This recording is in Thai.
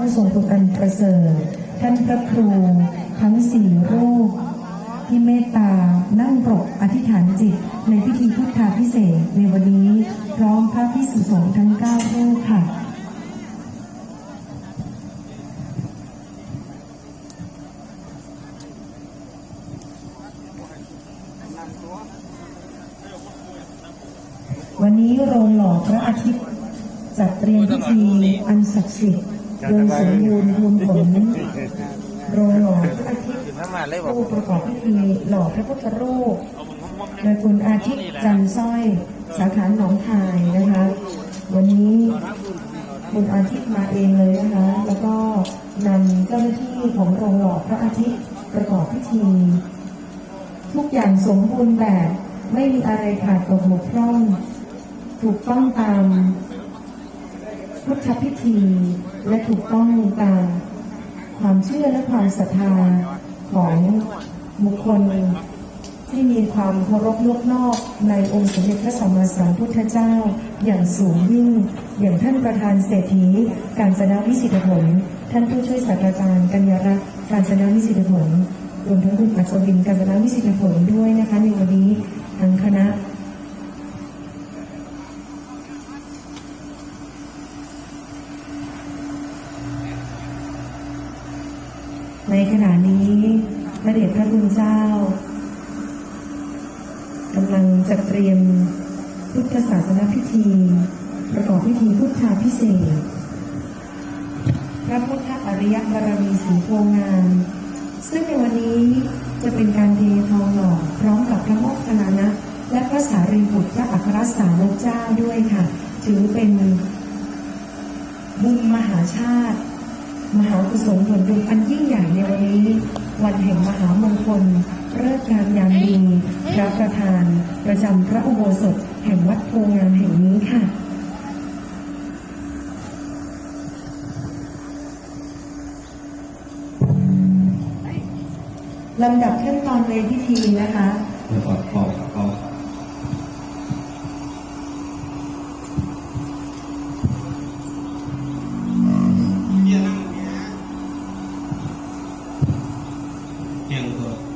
ผู้ทรงคุณอันประเสริฐ ท่านพระครู ทั้งสี่รูป ที่เมตตา นั่งปรกอธิษฐานจิต ในพิธีพุทธาพิเศษในวันนี้พร้อมพระพิสุสงฆ์ทั้งเก้ารูปค่ะวันนี้โรงหล่อพระอาทิตย์จัดเตรียมพิธีอันศักดิ์สิทธิ์ โดยสมบูรณ์ภูมิผลโรงหล่อพระอาทิตย์ผู้ประกอบพิธีหล่อพระพุทธรูปโดยคุณอาทิตย์จันทร์สร้อย สาขาหนองคายนะคะ วันนี้คุณอาทิตย์มาเองเลยนะคะ แล้วก็นำเจ้าหน้าที่ของโรงหล่อพระอาทิตย์ประกอบพิธี ทุกอย่างสมบูรณ์แบบไม่มีอะไรขาดตกบกพร่อง ถูกต้องตาม พุทธพิธี และถูกต้องตามความเชื่อและความศรัทธาของบุคคลที่มีความเคารพยกนอบในองค์สมเด็จพระสัมมาสัมพุทธเจ้า อย่างสูงยิ่ง อย่างท่านประธานเศรษฐี การจนาวิสิทธิผล ท่านผู้ช่วยศาสตราจารย์กัญญารักษ์การจนาวิสิทธิผลรวมทั้งคุณอัศวินการจนาวิสิทธิผลด้วยนะคะในวันนี้ทั้งคณะ ในขณะนี้พระเดชพระคุณเจ้ากำลังจัดเตรียมพุทธศาสนพิธี ประกอบพิธีพุทธาพิเศษ พระพุทธอริยบารมีสีโพงามซึ่งในวันนี้จะเป็นการเททองหล่อพร้อมกับพระโมคคัลลานะ และพระสารีบุตรพระอัครสาวกเจ้าด้วยค่ะ ถือเป็นบุญมหาชาติ มหากุศลผลบุญอันยิ่งใหญ่ในวันนี้ วันแห่งมหามงคลเลิกงามยามดีพระประธาน ประจำพระอุโบสถแห่งวัดโพงามแห่งนี้ค่ะลำดับขั้นตอนในพิธีนะคะขอขอขอข 变革。